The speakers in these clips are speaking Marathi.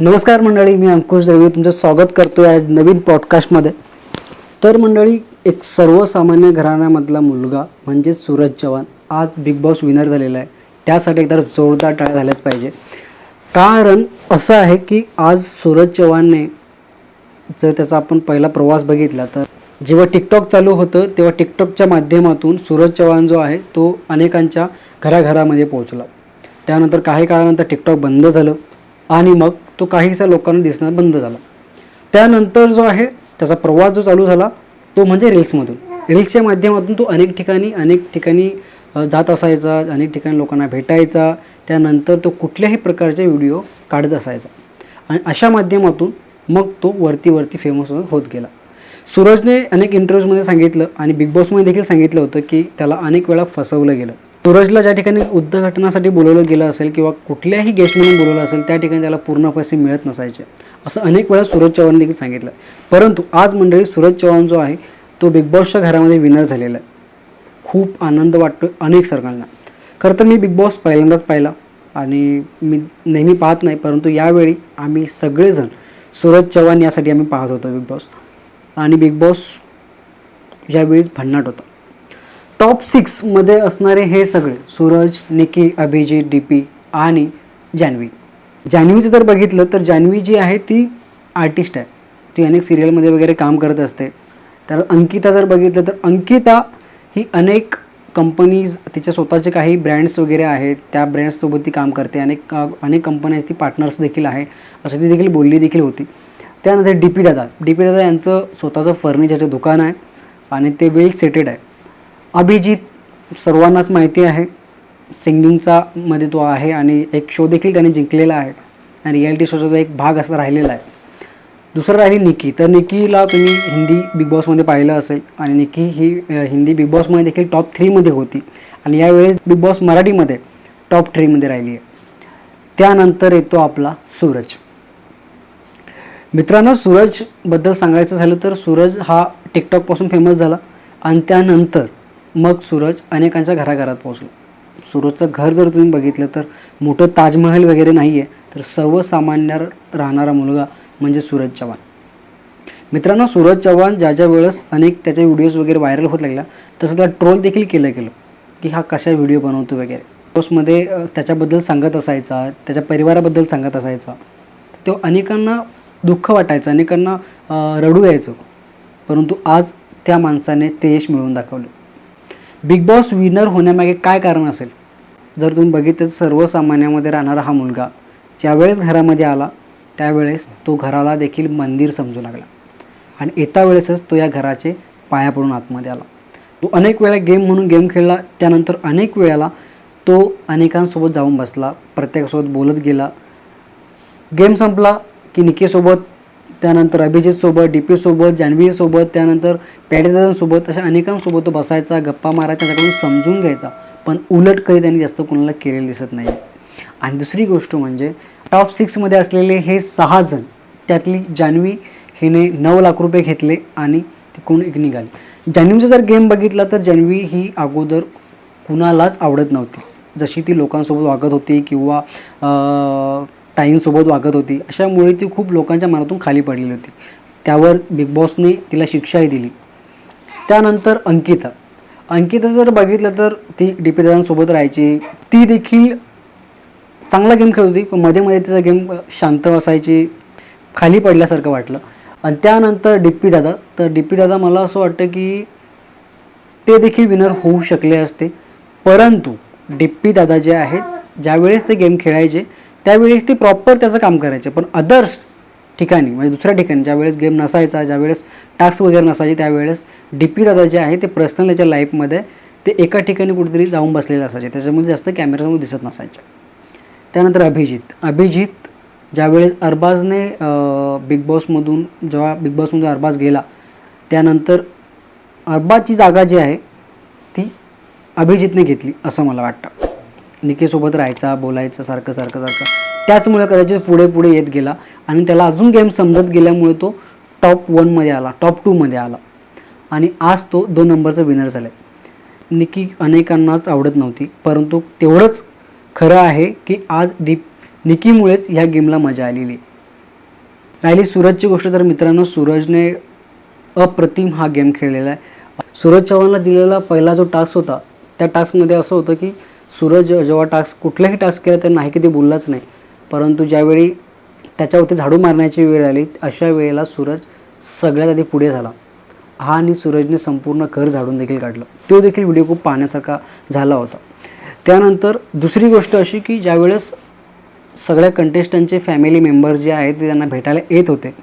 नमस्कार मंडळी मी अंकुश दळवी तुमचं स्वागत करतो आज नवीन पॉडकास्टमध्ये तर मंडळी एक सर्वसामान्य घराण्यामधला मुलगा म्हणजे सूरज चव्हाण आज बिग बॉस विनर झालेला आहे. त्यासाठी एकदा जोरदार टाळ्या झाल्याच पाहिजे. कारण असं आहे की आज सूरज चव्हाणने जर त्याचा आपण पहिला प्रवास बघितला तर जेव्हा टिकटॉक चालू होतं तेव्हा टिकटॉकच्या माध्यमातून सूरज चव्हाण जो आहे तो अनेकांच्या घराघरामध्ये पोहोचला. त्यानंतर काही काळानंतर टिकटॉक बंद झालं आणि मग तो काहीसा लोकांना दिसणं बंद झाला. त्यानंतर जो आहे त्याचा प्रवास जो चालू झाला तो म्हणजे रील्समधून. रील्सच्या माध्यमातून तो अनेक ठिकाणी अनेक ठिकाणी जात असायचा अनेक ठिकाणी लोकांना भेटायचा त्यानंतर तो कुठल्याही प्रकारचे व्हिडिओ काढत असायचा. आणि अशा माध्यमातून मग तो वरती वरती फेमस होत गेला. सूरजने अनेक इंटरव्ह्यूजमध्ये सांगितलं आणि बिग बॉसमध्ये देखील सांगितलं होतं की त्याला अनेक वेळा फसवलं गेलं. सूरजला ज्या ठिकाणी उद्घाटनासाठी बोलवलं गेलं असेल किंवा कुठल्याही गेस्ट म्हणून बोलवलं असेल त्या ठिकाणी त्याला पूर्ण पैसे मिळत नसायचे. असं अनेक वेळा सूरज चव्हाण देखील सांगितलं. परंतु आज मंडळी सूरज चव्हाण जो आहे तो बिग बॉसच्या घरामध्ये विनर झालेला आहे. खूप आनंद वाटतो अनेक सर्वांना खरं तर मी बिग बॉस पहिल्यांदाच पाहिला आणि मी नेहमी पाहत नाही परंतु यावेळी आम्ही सगळेजण सूरज चव्हाण यासाठी आम्ही पाहत होतो बिग बॉस. आणि बिग बॉस यावेळीच भन्नाट होता. टॉप सिक्समध्ये असणारे हे सगळे सूरज निकी अभिजित डी पी आणि जान्हवी. जान्हवीचं जर बघितलं तर जान्हवी जी आहे ती आर्टिस्ट आहे. ती अनेक सिरियलमध्ये वगैरे काम करत असते. तर अंकिता जर बघितलं तर अंकिता ही अनेक कंपनीज तिच्या स्वतःचे काही ब्रँड्स वगैरे आहेत. त्या ब्रँड्ससोबत ती काम करते. अनेक अनेक कंपन्या ती पार्टनर्स देखील आहे. असं ती देखील बोलली देखील होती. त्यानंतर डी पी दादा. डी पी दादा यांचं स्वतःचं फर्निचरचं दुकान आहे. आणि ते वेल सेटेड आहे. अभिजित सर्वांनाच माहिती आहे. सिंगिंगचा मध्ये तो आहे आणि एक शो देखील त्याने जिंकलेला आहे. आणि रियालिटी शोचा एक भाग असा राहिलेला आहे. दुसरं राहिली निकी. तर निकीला तुम्ही हिंदी बिग बॉसमध्ये पाहिलं असेल. आणि निकी ही हिंदी बिग बॉसमध्ये देखील टॉप थ्रीमध्ये होती. आणि यावेळेस बिग बॉस मराठीमध्ये टॉप थ्रीमध्ये राहिली आहे. त्यानंतर येतो आपला सूरज. मित्रांनो सूरजबद्दल सांगायचं झालं तर सूरज हा टिकटॉकपासून फेमस झाला. आणि त्यानंतर मग सूरज अनेकांच्या घराघरात पोहोचला. सूरजचं घर जर तुम्ही बघितलं तर मोठं ताजमहल वगैरे नाही आहे तर सर्वसामान्य राहणारा मुलगा म्हणजे सूरज चव्हाण. मित्रांनो सूरज चव्हाण ज्या ज्या वेळेस अनेक त्याच्या व्हिडिओज वगैरे व्हायरल होत लागल्या तसं त्याला ट्रोल देखील केलं गेलं की हा कशा व्हिडिओ बनवतो वगैरे. पोस्टमध्ये त्याच्याबद्दल सांगत असायचा त्याच्या परिवाराबद्दल सांगत असायचा. तो अनेकांना दुःख वाटायचं अनेकांना रडू यायचं. परंतु आज त्या माणसाने ते यश मिळवून दाखवलं. बिग बॉस विनर होण्यामागे काय कारण असेल? जर तुम्ही बघितलं सर्वसामान्यामध्ये राहणारा हा मुलगा ज्यावेळेस घरामध्ये आला त्यावेळेस तो घराला देखील मंदिर समजू लागला. आणि येता वेळेसच तो या घराचे पाया पडून आतमध्ये आला. तो अनेक वेळा गेम म्हणून गेम खेळला त्यानंतर अनेक वेळेला तो अनेकांसोबत जाऊन बसला प्रत्येकासोबत बोलत गेला. गेम संपला की निकेसोबत त्यानंतर अभिजितसोबत डी पीसोबत जान्हवीसोबत त्यानंतर पॅडेदादांसोबत अशा अनेकांसोबत तो बसायचा गप्पा मारायचा त्याच्याकडून समजून घ्यायचा. पण उलट कधी त्यांनी जास्त कोणाला केलेलं दिसत नाही आणि दुसरी गोष्ट म्हणजे टॉप सिक्समध्ये असलेले हे सहा जण त्यातली जान्हवी हिने नऊ लाख रुपये घेतले आणि तिकडून एक निघाली. जान्हवीचा जर गेम बघितला तर जान्हवी ही अगोदर कुणालाच आवडत नव्हती. जशी ती लोकांसोबत वागत होती किंवा ताईंसोबत वागत होती. अशामुळे ती खूप लोकांच्या मनातून खाली पडलेली होती. त्यावर बिग बॉसने तिला शिक्षाही दिली. त्यानंतर अंकिता. अंकिता जर बघितलं तर ती डी पी दादांसोबत राहायची. ती देखील चांगला गेम खेळत होती पण मध्ये मध्ये तिचा गेम शांत असायची खाली पडल्यासारखं वाटलं. आणि त्यानंतर डिप्पी दादा. तर डिप्पी दादा मला असं वाटतं की ते देखील विनर होऊ शकले असते. परंतु डिप्पी दादा जे आहेत ज्यावेळेस ते गेम खेळायचे त्यावेळेस ते प्रॉपर त्याचं काम करायचे. पण अदर्स ठिकाणी म्हणजे दुसऱ्या ठिकाणी ज्यावेळेस गेम नसायचा ज्यावेळेस टास्क वगैरे नसायचे त्यावेळेस डी पी दादा जे आहे ते पर्सनल त्याच्या लाईफमध्ये ते एका ठिकाणी कुठेतरी जाऊन बसलेले असायचे. त्याच्यामध्ये जास्त कॅमेरासमोर दिसत नसायचे. त्यानंतर अभिजित. अभिजित ज्यावेळेस अरबाजने बिग बॉसमधून जेव्हा बिग बॉसमधून अरबाज गेला त्यानंतर अरबाजची जागा जी आहे ती अभिजितने घेतली असं मला वाटतं. निकेसोबत राहायचा बोलायचं सारखं सारखं सारखं. त्याचमुळे कदाचित पुढे पुढे येत गेला. आणि त्याला अजून गेम समजत गेल्यामुळे तो टॉप वनमध्ये आला टॉप टूमध्ये आला. आणि आज तो दोन नंबरचा विनर झाला निकी अनेकांनाच आवडत नव्हती परंतु तेवढंच खरं आहे की आज डी निकीमुळेच ह्या गेमला मजा आलेली राहिली सूरजची गोष्ट तर मित्रांनो सूरजने अप्रतिम हा गेम खेळलेला आहे. सूरज चव्हाणला दिलेला पहिला जो टास्क होता त्या टास्कमध्ये असं होतं की सूरज जेव्हा टास्क कुठलाही टास्क केला तर नाही की ते बोललाच नाही. परंतु ज्यावेळी त्याच्यावरती झाडू मारण्याची वेळ आली अशा वेळेला सूरज सगळ्यात आधी पुढे झाला. हा आणि सूरजने संपूर्ण घर झाडून देखील काढलं. तो देखील व्हिडिओ खूप पाहण्यासारखा झाला होता. त्यानंतर दुसरी गोष्ट अशी की ज्यावेळेस सगळ्या कंटेस्टंटचे फॅमिली मेंबर जे आहेत ते त्यांना भेटायला येत होते.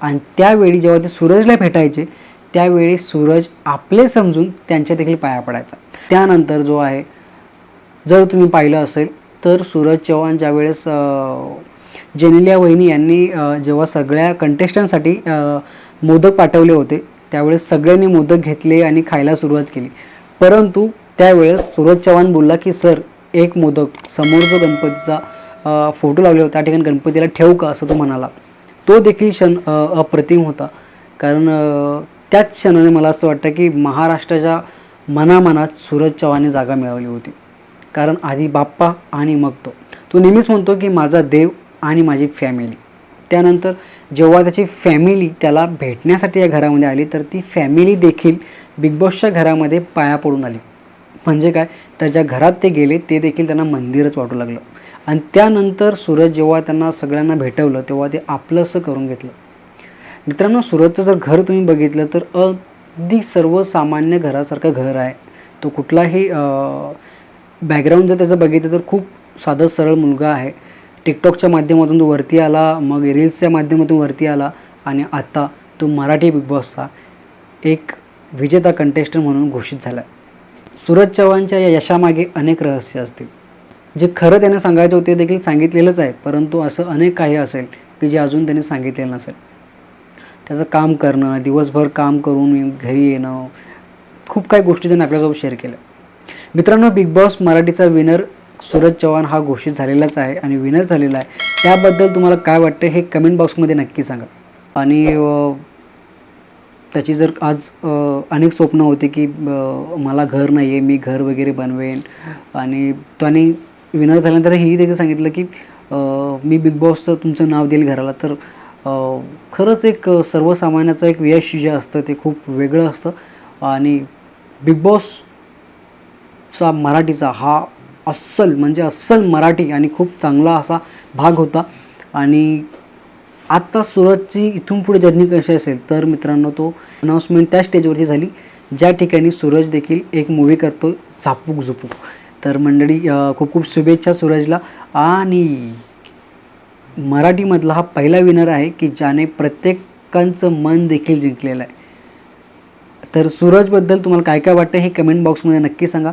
आणि त्यावेळी जेव्हा ते सूरजला भेटायचे त्यावेळी सूरज आपले समजून त्यांच्या देखील पाया पडायचा. त्यानंतर जो आहे जर तुम्ही पाहिलं असेल तर सूरज चव्हाण ज्यावेळेस जेनेलिया वहिनी यांनी जेव्हा सगळ्या कंटेस्टंटसाठी मोदक पाठवले होते त्यावेळेस सगळ्यांनी मोदक घेतले आणि खायला सुरुवात केली. परंतु त्यावेळेस सूरज चव्हाण बोलला की सर एक मोदक समोर जो गणपतीचा फोटो लावले होता त्या ठिकाणी गणपतीला ठेवू का? असं तो म्हणाला. तो देखील क्षण अप्रतिम होता. कारण त्याच क्षणाने मला असं वाटतं की महाराष्ट्राच्या मनामनात सूरज चव्हाणने जागा मिळवली होती. कारण आधी बाप्पा आणि मग तो. तो नेहमीच म्हणतो की माझा देव आणि माझी फॅमिली त्यानंतर जेव्हा त्याची फॅमिली त्याला भेटण्यासाठी या घरामध्ये आली तर ती फॅमिली देखील बिग बॉसच्या घरामध्ये पाया पडून आली. म्हणजे काय? तर ज्या घरात ते गेले ते देखील त्यांना मंदिरच वाटू लागलं. आणि त्यानंतर सूरज जेव्हा त्यांना सगळ्यांना भेटवलं तेव्हा ते आपलंसं करून घेतलं. मित्रांनो सूरजचं जर घर तुम्ही बघितलं तर अगदी सर्वसामान्य घरासारखं घर आहे. तो कुठलाही बॅकग्राऊंड जर त्याचं बघितलं तर खूप साधं सरळ मुलगा आहे. टिकटॉकच्या माध्यमातून तो वरती आला मग रील्सच्या माध्यमातून वरती आला आणि आत्ता तो मराठी बिग बॉसचा एक विजेता कंटेस्टंट म्हणून घोषित झाला आहे सूरज चव्हाणच्या या यशामागे अनेक रहस्य असतील. जे खरं त्याने सांगायचे होते देखील सांगितलेलंच आहे परंतु असं अनेक काही असेल की जे अजून त्यांनी सांगितलेलं नसेल. त्याचं काम करणं दिवसभर काम करून घरी येणं खूप काही गोष्टी त्यांनी आपल्यासोबत शेअर केल्या. मित्रांनो बिग बॉस मराठीचा विनर सूरज चव्हाण हा घोषित झालेलाच आहे आणि विनर झालेला आहे. त्याबद्दल तुम्हाला काय वाटतं हे कमेंट बॉक्समध्ये नक्की सांगा. आणि त्याची जर आज अनेक स्वप्न होते की मला घर नाही आहे मी घर वगैरे बनवेन. आणि त्याने विनर झाल्यानंतर ही देखील सांगितलं की मी बिग बॉसचं तुमचं नाव देईल घराला. तर खरंच एक सर्वसामान्याचं एक यश जे असतं ते खूप वेगळं असतं. आणि बिग बॉस बॉसचा मराठीचा हा अस्सल म्हणजे अस्सल मराठी आणि खूप चांगला असा भाग होता. आणि आत्ता सुरतची इथून पुढे जर्नी कशी असेल तर मित्रांनो तो अनाऊन्समेंट त्या स्टेजवरती झाली. ज्या ठिकाणी सूरज देखील एक मूवी करतो झापूक झुपूक. तर मंडळी खूप खूप शुभेच्छा सूरजला. आणि मराठीमधला हा पहिला विनर आहे की ज्याने प्रत्येकांचं मन देखील जिंकलेलं आहे. तर सूरजबद्दल तुम्हाला काय काय वाटतं हे कमेंट बॉक्समध्ये नक्की सांगा.